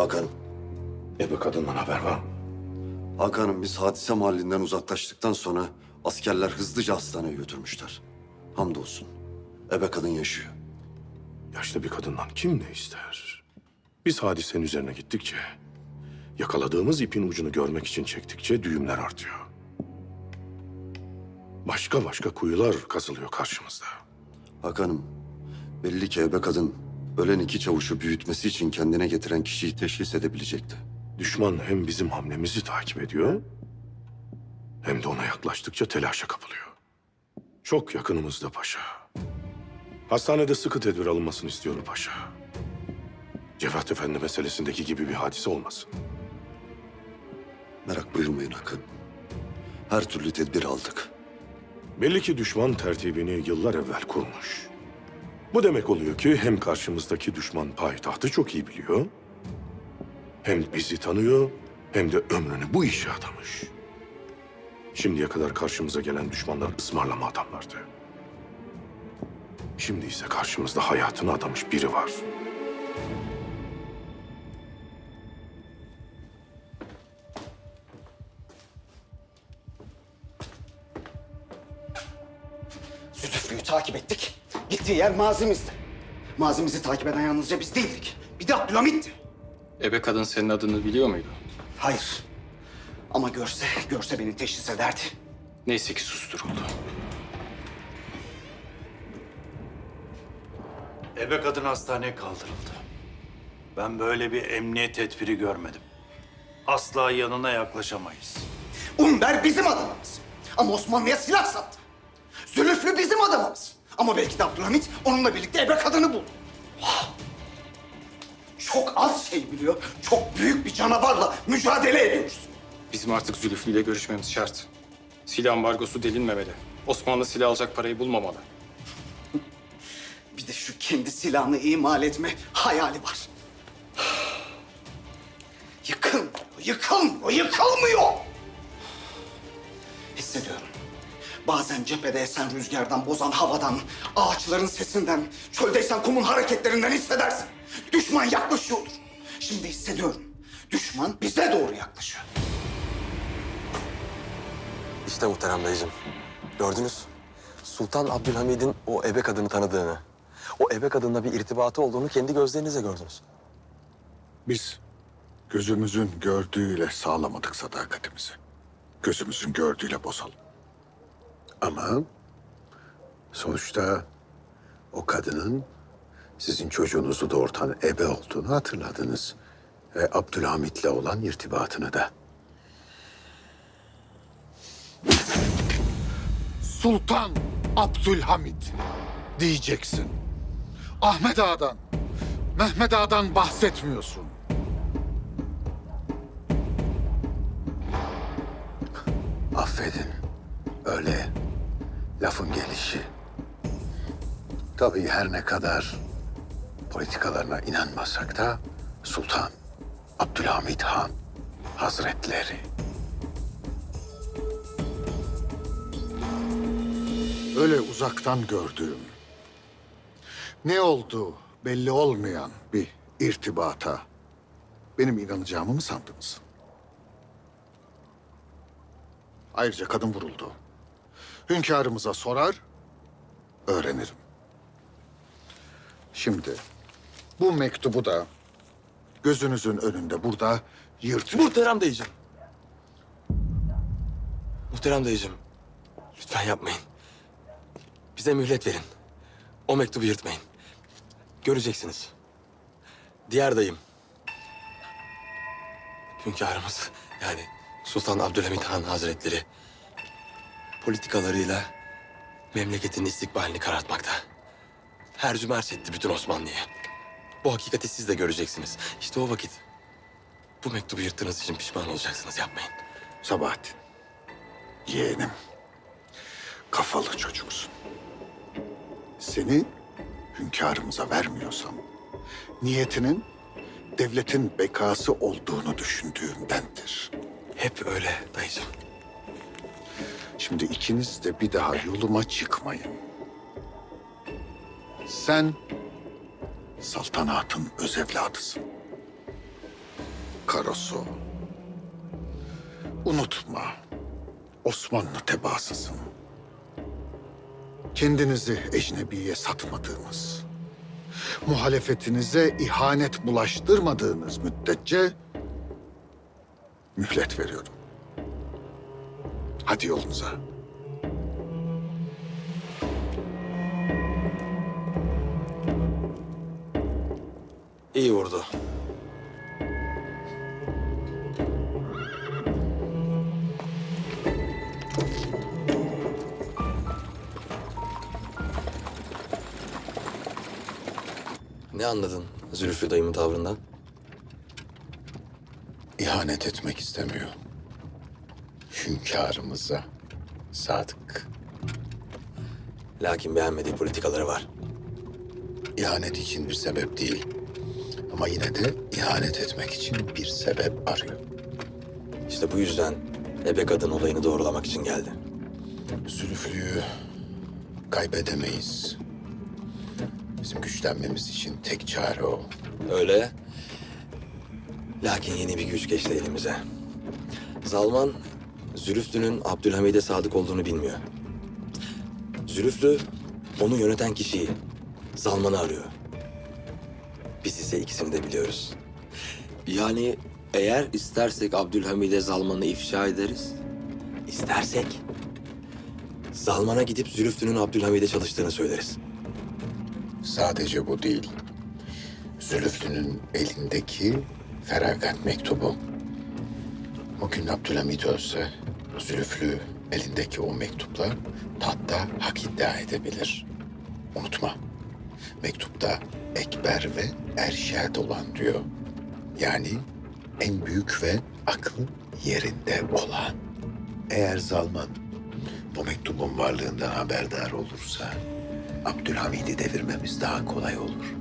Hakan'ım. Ebe kadından haber var mı? Hakan'ım biz hadise mahallinden uzaklaştıktan sonra askerler hızlıca hastaneye götürmüşler. Hamdolsun. Ebe kadın yaşıyor. Yaşlı bir kadından kim ne ister? Biz hadisenin üzerine gittikçe, yakaladığımız ipin ucunu görmek için çektikçe düğümler artıyor. Başka başka kuyular kazılıyor karşımızda. Hakan'ım belli ki ebe kadın ölen iki çavuşu büyütmesi için kendine getiren kişiyi teşhis edebilecekti. Düşman hem bizim hamlemizi takip ediyor, hem de ona yaklaştıkça telaşa kapılıyor. Çok yakınımızda paşa. Hastanede sıkı tedbir alınmasını istiyorum paşa. Cevat Efendi meselesindeki gibi bir hadise olmasın. Merak buyurmayın Hakan. Her türlü tedbir aldık. Belli ki düşman tertibini yıllar evvel kurmuş. Bu demek oluyor ki hem karşımızdaki düşman payitahtı çok iyi biliyor... ...hem bizi tanıyor hem de ömrünü bu işe adamış. Şimdiye kadar karşımıza gelen düşmanlar ısmarlama adamlardı. Şimdi ise karşımızda hayatını adamış biri var. Zülüflü'yü takip ettik. Gittiği yer mazimizdi. Mazimizi takip eden yalnızca biz değildik. Bir de Abdülhamit'ti. Ebe kadın senin adını biliyor muydu? Hayır. Ama görse, görse beni teşhis ederdi. Neyse ki susturuldu. Ebe kadın hastaneye kaldırıldı. Ben böyle bir emniyet tedbiri görmedim. Asla yanına yaklaşamayız. Umber bizim adamımız. Ama Osmanlı'ya silah sattı. Zülüflü bizim adamımız. Ama belki de Abdülhamit onunla birlikte ebe kadını buldu. Çok az şey biliyor. Çok büyük bir canavarla mücadele ediyoruz. Bizim artık Zülüflü ile görüşmemiz şart. Silah ambargosu delinmemeli. Osmanlı silah alacak parayı bulmamalı. Bir de şu kendi silahını imal etme hayali var. Yıkılmıyor, yıkılmıyor, yıkılmıyor. Hissediyorum. Bazen cephede esen rüzgardan, bozan havadan, ağaçların sesinden, çöldeysen kumun hareketlerinden hissedersin. Düşman yaklaşıyordur. Şimdi hissediyorum. Düşman bize doğru yaklaşıyor. İşte muhterem dayıcım. Gördünüz. Sultan Abdülhamid'in o ebe kadını tanıdığını, o ebe kadınla bir irtibatı olduğunu kendi gözlerinizle gördünüz. Biz gözümüzün gördüğüyle sağlamadık sadakatimizi. Gözümüzün gördüğüyle bozalım. Ama sonuçta o kadının sizin çocuğunuzu doğurtan ebe olduğunu hatırladınız. Ve Abdülhamit'le olan irtibatını da. Sultan Abdülhamit diyeceksin. Ahmet Ağa'dan, Mehmet Ağa'dan bahsetmiyorsun. Affedin. Öyle lafın gelişi. Tabii her ne kadar politikalarına inanmasak da Sultan Abdülhamit Han Hazretleri. Öyle uzaktan gördüğüm, ne oldu belli olmayan bir irtibata benim inanacağımı mı sandınız? Ayrıca kadın vuruldu. Hünkârımıza sorar, öğrenirim. Şimdi bu mektubu da gözünüzün önünde burada yırtın. Muhterem dayıcım. Muhterem dayıcım. Lütfen yapmayın. Bize mühlet verin. O mektubu yırtmayın. Göreceksiniz. Diğer dayım. Hünkârımız yani Sultan Abdülhamit Han Hazretleri politikalarıyla memleketin istikbalini karartmakta. Her cümerç etti bütün Osmanlı'yı. Bu hakikati siz de göreceksiniz. İşte o vakit bu mektubu yırttığınız için pişman olacaksınız. Yapmayın. Sabahattin, yeğenim, kafalı çocuksun. Seni hünkârımıza vermiyorsam, niyetinin devletin bekası olduğunu düşündüğümdendir. Hep öyle dayıcığım. Şimdi ikiniz de bir daha yoluma çıkmayın. Sen saltanatın öz evladısın. Karaso. Unutma, Osmanlı tebaasısın. Kendinizi ecnebiye satmadığınız, muhalefetinize ihanet bulaştırmadığınız müddetçe mühlet veriyorum. Hadi yolunuza. İyi vurdu. Ne anladın Zülfü dayımın tavrından? İhanet etmek istemiyor. Hünkârımıza sadık. Lakin beğenmediği politikaları var. İhanet için bir sebep değil. Ama yine de ihanet etmek için bir sebep arıyor. İşte bu yüzden ebe kadın olayını doğrulamak için geldi. Zülüflü'yü kaybedemeyiz. Bizim güçlenmemiz için tek çare o. Öyle. Lakin yeni bir güç geçti elimize. Zalman, Zülüflü'nün Abdülhamid'e sadık olduğunu bilmiyor. Zülüflü, onu yöneten kişiyi, Zalman'ı arıyor. Biz ise ikisini de biliyoruz. Yani eğer istersek Abdülhamid'e Zalman'ı ifşa ederiz. İstersek Zalman'a gidip Zülüflü'nün Abdülhamid'e çalıştığını söyleriz. Sadece bu değil. Zülüflü'nün elindeki feragat mektubu. O gün Abdülhamit ölse, Zülüflü elindeki o mektupla tahtta hak iddia edebilir. Unutma, mektupta Ekber ve Erşad olan diyor. Yani en büyük ve aklı yerinde olan. Eğer Zalman bu mektubun varlığından haberdar olursa Abdülhamid'i devirmemiz daha kolay olur.